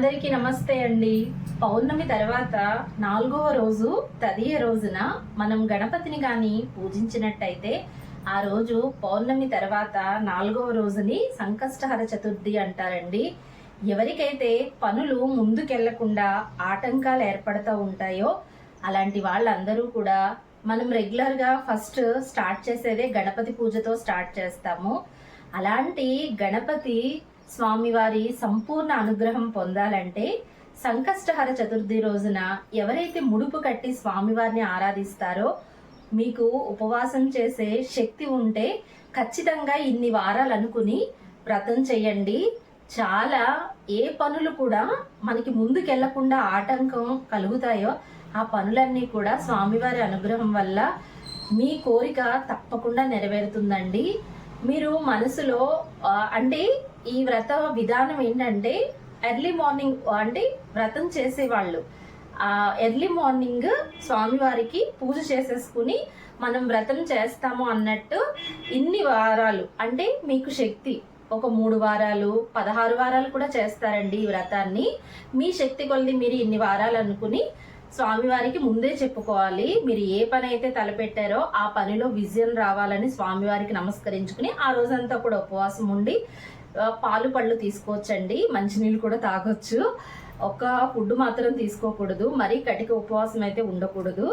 అందరికీ నమస్తే అండి. పౌర్ణమి తర్వాత నాలుగవ రోజు తదియ రోజున మనం గణపతిని కానీ పూజించినట్టయితే ఆ రోజు పౌర్ణమి తర్వాత నాలుగవ రోజుని సంకష్టహర చతుర్థి అంటారండి. ఎవరికైతే పనులు ముందుకెళ్ళకుండా ఆటంకాలు ఏర్పడుతూ ఉంటాయో అలాంటి వాళ్ళందరూ కూడా మనం రెగ్యులర్గా ఫస్ట్ స్టార్ట్ చేసేదే గణపతి పూజతో స్టార్ట్ చేస్తాము. అలాంటి గణపతి స్వామివారి సంపూర్ణ అనుగ్రహం పొందాలంటే సంకష్టహర చతుర్థి రోజున ఎవరైతే ముడుపు కట్టి స్వామివారిని ఆరాధిస్తారో మీకు ఉపవాసం చేసే శక్తి ఉంటే ఖచ్చితంగా ఇన్ని వారాలు అనుకుని వ్రతం చేయండి. చాలా ఏ పనులు కూడా మనకి ముందుకెళ్ళకుండా ఆటంకం కలుగుతాయో ఆ పనులన్నీ కూడా స్వామివారి అనుగ్రహం వల్ల మీ కోరిక తప్పకుండా నెరవేరుతుందండి. మీరు మనసులో అంటే ఈ వ్రత విధానం ఏంటంటే ఎర్లీ మార్నింగ్ అంటే వ్రతం చేసేవాళ్ళు. ఆ ఎర్లీ మార్నింగ్ స్వామివారికి పూజ చేసేసుకుని మనం వ్రతం చేస్తాము అన్నట్టు ఇన్ని వారాలు. అంటే మీకు శక్తి ఒక మూడు వారాలు పదహారు వారాలు కూడా చేస్తారండి ఈ వ్రతాన్ని. మీ శక్తి కొలది మీరు ఇన్ని వారాలు అనుకుని స్వామివారికి ముందే చెప్పుకోవాలి. మీరు ఏ పని అయితే తలపెట్టారో ఆ పనిలో విజయం రావాలని స్వామివారికి నమస్కరించుకుని ఆ రోజంతా కూడా ఉపవాసం ఉండి పాలు పళ్ళు తీసుకోవచ్చండి. మంచినీళ్ళు కూడా తాగొచ్చు. ఒక ఫుడ్ మాత్రం తీసుకోకూడదు. మరీ కటిక ఉపవాసం అయితే ఉండకూడదు.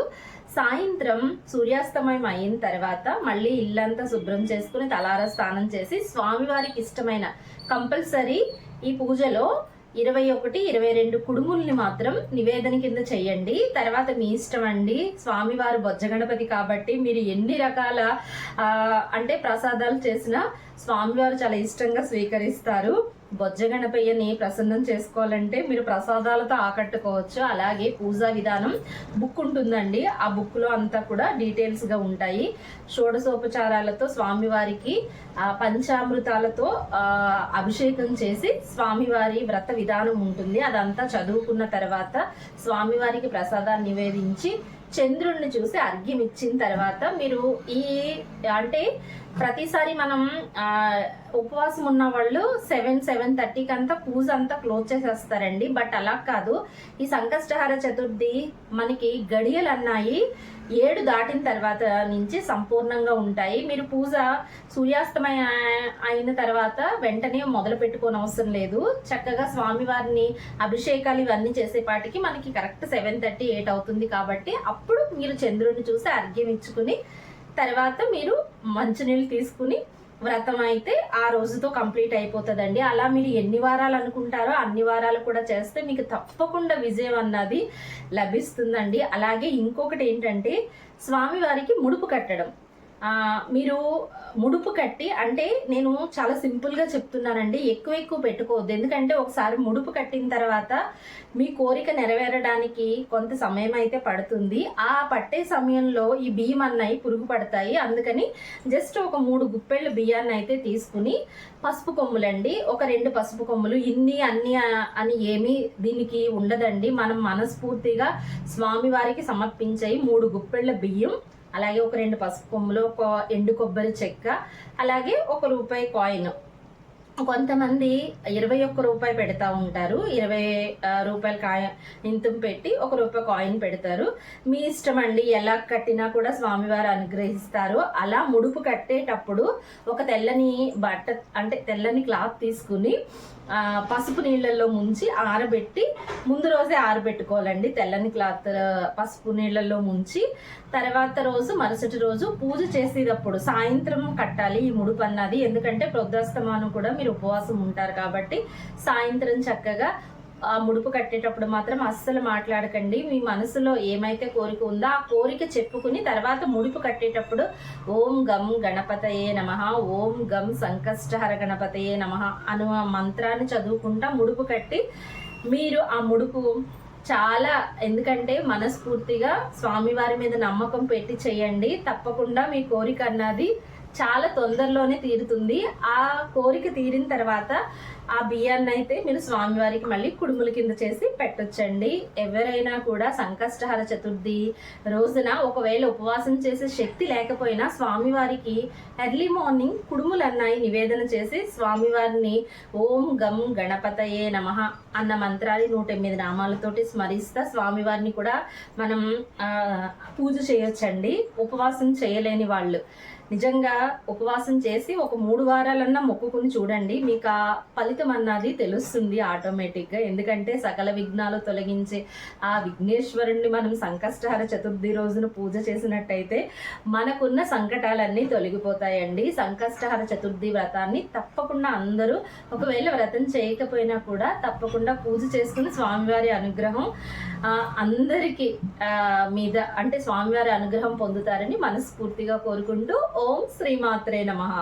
సాయంత్రం సూర్యాస్తమయం అయిన తర్వాత మళ్ళీ ఇల్లంతా శుభ్రం చేసుకుని తలార స్నానం చేసి స్వామివారికి ఇష్టమైన కంపల్సరీ ఈ పూజలో ఇరవై ఒకటి ఇరవై రెండు కుడుముల్ని మాత్రం నివేదన కింద చెయ్యండి. తర్వాత మీ ఇష్టం అండి. స్వామివారు బొజ్జగణపతి కాబట్టి మీరు ఎన్ని రకాల అంటే ప్రసాదాలు చేసినా స్వామివారు చాలా ఇష్టంగా స్వీకరిస్తారు. బొజ్జ గణపయ్యని ప్రసన్నం చేసుకోవాలంటే మీరు ప్రసాదాలతో ఆకట్టుకోవచ్చు. అలాగే పూజా విధానం బుక్ ఉంటుందండి. ఆ బుక్లో అంతా కూడా డీటెయిల్స్గా ఉంటాయి. షోడశోపచారాలతో స్వామివారికి పంచామృతాలతో అభిషేకం చేసి స్వామివారి వ్రత విధానం ఉంటుంది. అదంతా చదువుకున్న తర్వాత స్వామివారికి ప్రసాదాన్ని నివేదించి చంద్రుడిని చూసి అర్ఘ్యం ఇచ్చిన తర్వాత మీరు ఈ అంటే ప్రతిసారి మనం ఆ, ఉపవాసం ఉన్న వాళ్ళు సెవెన్ సెవెన్ థర్టీకి అంతా పూజ అంతా క్లోజ్ చేసేస్తారండి. బట్ అలా కాదు. ఈ సంకష్టహార చతుర్థి మనకి గడియలు అన్నాయి. ఏడు దాటిన తర్వాత నుంచి సంపూర్ణంగా ఉంటాయి. మీరు పూజ సూర్యాస్తమయ అయిన తర్వాత వెంటనే మొదలు పెట్టుకోని అవసరం లేదు. చక్కగా స్వామివారిని అభిషేకాలు ఇవన్నీ చేసేపాటికి మనకి కరెక్ట్ సెవెన్ థర్టీ ఎయిట్ అవుతుంది కాబట్టి అప్పుడు మీరు చంద్రుడిని చూసి అర్ఘ్యం ఇచ్చుకుని తర్వాత మీరు మంచినీళ్ళు తీసుకుని వ్రతం అయితే ఆ రోజుతో కంప్లీట్ అయిపోతుందండి. అలా మీరు ఎన్ని వారాలు అనుకుంటారో అన్ని వారాలు కూడా చేస్తే మీకు తప్పకుండా విజయం అన్నది లభిస్తుందండి. అలాగే ఇంకొకటి ఏంటంటే స్వామివారికి ముడుపు కట్టడం. మీరు ముడుపు కట్టి అంటే నేను చాలా సింపుల్గా చెప్తున్నానండి ఎక్కువ ఎక్కువ పెట్టుకోవద్దు. ఎందుకంటే ఒకసారి ముడుపు కట్టిన తర్వాత మీ కోరిక నెరవేరడానికి కొంత సమయం అయితే పడుతుంది. ఆ పట్టే సమయంలో ఈ బియ్యం అన్నవి పురుగు పడతాయి. అందుకని జస్ట్ ఒక మూడు గుప్పెళ్ళ బియ్యాన్ని అయితే తీసుకుని పసుపు కొమ్ములండి. ఒక రెండు పసుపు కొమ్ములు ఇన్ని అన్ని అని ఏమీ దీనికి ఉండదండి. మనం మనస్ఫూర్తిగా స్వామివారికి సమర్పించాయి మూడు గుప్పెళ్ళ బియ్యం అలాగే ఒక రెండు పసుపు కొమ్ములు ఒక ఎండు కొబ్బరి చెక్క అలాగే ఒక రూపాయి కాయిన్. కొంతమంది ఇరవై ఒక్క రూపాయి పెడతా ఉంటారు. ఇరవై రూపాయలు రూపాయల కాయ ఇంతం పెట్టి ఒక రూపాయి కాయిన్ పెడతారు. మీ ఇష్టం అండి ఎలా కట్టినా కూడా స్వామివారు అనుగ్రహిస్తారు. అలా ముడుపు కట్టేటప్పుడు ఒక తెల్లని బట్ట అంటే తెల్లని క్లాత్ తీసుకుని పసుపు నీళ్ళల్లో ముంచి ఆరబెట్టి ముందు రోజే ఆరబెట్టుకోవాలండి తెల్లని క్లాత్ పసుపు నీళ్ళల్లో ముంచి. తర్వాత రోజు మరుసటి రోజు పూజ చేసేటప్పుడు సాయంత్రం కట్టాలి ఈ ముడుపు అన్నది. ఎందుకంటే ప్రొద్దాస్తమానం కూడా మీరు ఉపవాసం ఉంటారు కాబట్టి సాయంత్రం చక్కగా ఆ ముడుపు కట్టేటప్పుడు మాత్రం అస్సలు మాట్లాడకండి. మీ మనసులో ఏమైతే కోరిక ఉందో ఆ కోరిక చెప్పుకుని తర్వాత ముడుపు కట్టేటప్పుడు ఓం గం గణపతయే నమ ఓం గం సంకష్టహర గణపతయే నమ అను ఆ మంత్రాన్ని చదువుకుంటా ముడుపు కట్టి మీరు ఆ ముడుపు చాలా ఎందుకంటే మనస్ఫూర్తిగా స్వామివారి మీద నమ్మకం పెట్టి చేయండి. తప్పకుండా మీ కోరిక అన్నది చాలా తొందరలోనే తీరుతుంది. ఆ కోరిక తీరిన తర్వాత ఆ బియ్యాన్ని అయితే మీరు స్వామివారికి మళ్ళీ కుడుముల కింద చేసి పెట్టొచ్చండి. ఎవరైనా కూడా సంకష్టహర చతుర్థి రోజున ఒకవేళ ఉపవాసం చేసే శక్తి లేకపోయినా స్వామివారికి ఎర్లీ మార్నింగ్ కుడుములు అన్నాయి నివేదన చేసి స్వామివారిని ఓం గం గణపతయే నమః అన్న మంత్రాన్ని నూట ఎనిమిది నామాలతోటి స్మరిస్తా స్వామివారిని కూడా మనం పూజ చేయొచ్చండి. ఉపవాసం చేయలేని వాళ్ళు. నిజంగా ఉపవాసం చేసి ఒక మూడు వారాలన్నా మొక్కుకుని చూడండి. మీకు ఆ ఫలితం అన్నది తెలుస్తుంది ఆటోమేటిక్గా. ఎందుకంటే సకల విఘ్నాలు తొలగించే ఆ విఘ్నేశ్వరుణ్ణి మనం సంకష్టహర చతుర్థి రోజున పూజ చేసినట్టయితే మనకున్న సంకటాలన్నీ తొలగిపోతాయండి. సంకష్టహర చతుర్థి వ్రతాన్ని తప్పకుండా అందరూ ఒకవేళ వ్రతం చేయకపోయినా కూడా తప్పకుండా పూజ చేసుకుని స్వామివారి అనుగ్రహం అందరికీ మీద అంటే స్వామివారి అనుగ్రహం పొందుతారని మనస్ఫూర్తిగా కోరుకుంటూ ఓం శ్రీమాత్రే నమః